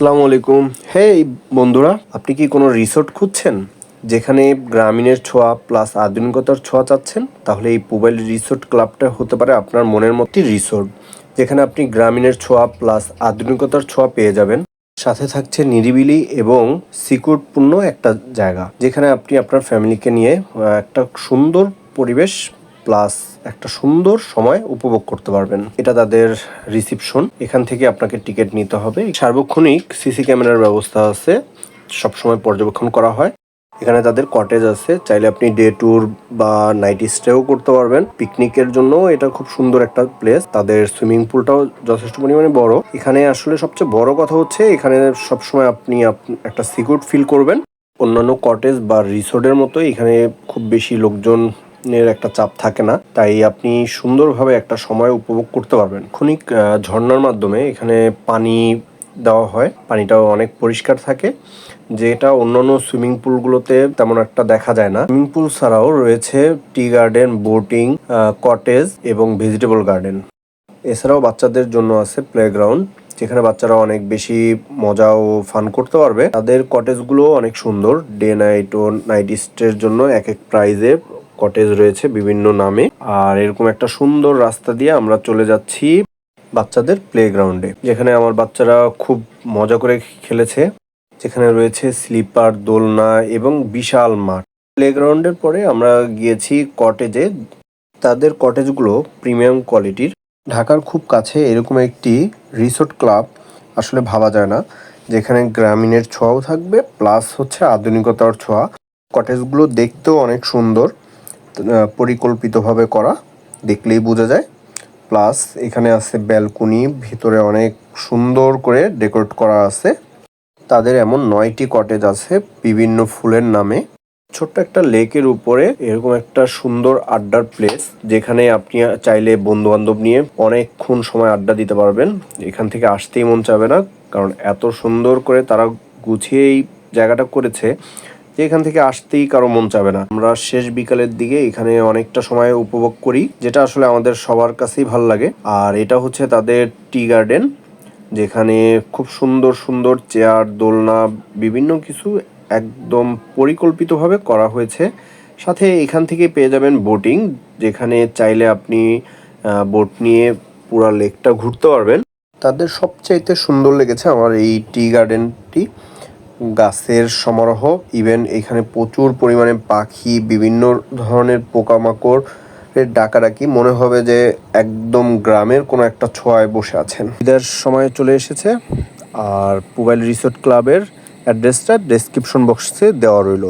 আসসালামু আলাইকুম। হেই, বন্ধুরা, আপনি কি কোনো রিসোর্ট খুঁজছেন? যেখানে গ্রামীণের ছোঁয়া প্লাস আধুনিকতার ছোঁয়া চাচ্ছেন? তাহলে এই পুবাইল রিসোর্ট ক্লাবটা হতে পারে আপনার মনের মতোই রিসোর্ট, যেখানে আপনি গ্রামীণের ছোঁয়া প্লাস আধুনিকতার ছোঁয়া পেয়ে যাবেন। সাথে থাকছে নিরিবিলি এবং সিকিউরপূর্ণ একটা জায়গা, যেখানে আপনি আপনার ফ্যামিলিকে নিয়ে একটা সুন্দর পরিবেশ প্লাস একটা সুন্দর সময় উপভোগ করতে পারবেন। এটা তাদের রিসিপশন। এখান থেকে আপনাকে টিকিট নিতে হবে। সার্বক্ষণিক সিসি ক্যামেরার ব্যবস্থা আছে। সবসময় পর্যবেক্ষণ করা হয়। এখানে তাদের কটেজ আছে। চাইলে আপনি ডে ট্যুর বা নাইট স্টেও করতে পারবেন। পিকনিকের জন্য এটা খুব সুন্দর একটা প্লেস তাদের সুইমিং পুলটাও যথেষ্ট পরিমাণে বড়। এখানে আসলে সবচেয়ে বড় কথা হচ্ছে, এখানে সবসময় আপনি আপ- একটা সিকিউর ফিল করবেন। অন্যান্য কটেজ বা রিসোর্টের মতো এখানে খুব বেশি লোকজনের একটা চাপ থাকে না তাই আপনি সুন্দরভাবে একটা সময় উপভোগ করতে পারবেন। ক্ষণিক আহ, ঝর্ণার মাধ্যমে এখানে পানি দেওয়া হয় পানিটাও অনেক পরিষ্কার থাকে যেটা অন্যান্য সুইমিং পুলগুলোতে তেমন একটা দেখা যায় না। সুইমিং পুল ছাড়াও রয়েছে টি গার্ডেন বোটিং কটেজ এবং ভেজিটেবল গার্ডেন। এছাড়াও বাচ্চাদের জন্য আছে প্লেগ্রাউন্ড যেখানে বাচ্চারা অনেক বেশি মজা ও ফান করতে পারবে। তাদের কটেজগুলো অনেক সুন্দর ডে নাইট ও নাইট স্টের জন্য এক এক প্রাইজে কটেজ রয়েছে বিভিন্ন নামে। আর এরকম একটা সুন্দর রাস্তা দিয়ে আমরা চলে যাচ্ছি বাচ্চাদের প্লেগ্রাউন্ডে যেখানে আমার বাচ্চারা খুব মজা করে খেলেছে। যেখানে রয়েছে স্লিপার দোলনা এবং বিশাল মাঠ। প্লে প্লেগ্রাউন্ডের পরে আমরা গিয়েছি কটেজে তাদের কটেজগুলো প্রিমিয়াম কোয়ালিটির ঢাকার খুব কাছে এরকম একটি রিসোর্ট ক্লাব আসলে ভাবা যায় না, যেখানে গ্রামীণের ছোঁয়াও থাকবে প্লাস হচ্ছে আধুনিকতার ছোঁয়া। কটেজগুলো দেখতেও অনেক সুন্দর। পরিকল্পিতভাবে করা, দেখলেই বোঝা যায়। প্লাস এখানে আছে ব্যালকনি, ভিতরে অনেক সুন্দর করে ডেকোরেট করা আছে। তাদের এমন নয়টি কটেজ আছে বিভিন্ন ফুলের নামে। ছোট্ট একটা লেকের উপরে এরকম একটা সুন্দর আড্ডার প্লেস যেখানে আপনি চাইলে বন্ধু বান্ধব নিয়ে অনেকক্ষণ সময় আড্ডা দিতে পারবেন। এখান থেকে আসতেই মন চাবে না, কারণ এত সুন্দর করে তারা গুছিয়ে এই জায়গাটা করেছে। যে এখান থেকে আসতেই কারও মন চাবে না। আমরা শেষ বিকালের দিকে এখানে অনেকটা সময় উপভোগ করি, যেটা আসলে আমাদের সবার কাছেই ভালো লাগে। আর এটা হচ্ছে তাদের টি গার্ডেন, যেখানে খুব সুন্দর সুন্দর চেয়ার, দোলনা, বিভিন্ন কিছু একদম পরিকল্পিতভাবে করা হয়েছে। সাথে এখান থেকে পেয়ে যাবেন বোটিং, যেখানে চাইলে আপনি বোট নিয়ে পুরা লেকটা ঘুরতে পারবেন। তাদের সবচাইতে সুন্দর লেগেছে আমার এই টি গার্ডেনটি। গাছের সমারোহ ইভেন এখানে প্রচুর পরিমাণে পাখি, বিভিন্ন ধরনের পোকামাকড় এর ডাকাডাকি। মনে হবে যে একদম গ্রামের কোনো একটা ছোঁয়ায় বসে আছেন। ঈদের সময় চলে এসেছে, আর পুবাইল রিসোর্ট ক্লাবের অ্যাড্রেসটা ডেসক্রিপশন বক্সে দেওয়া রইল।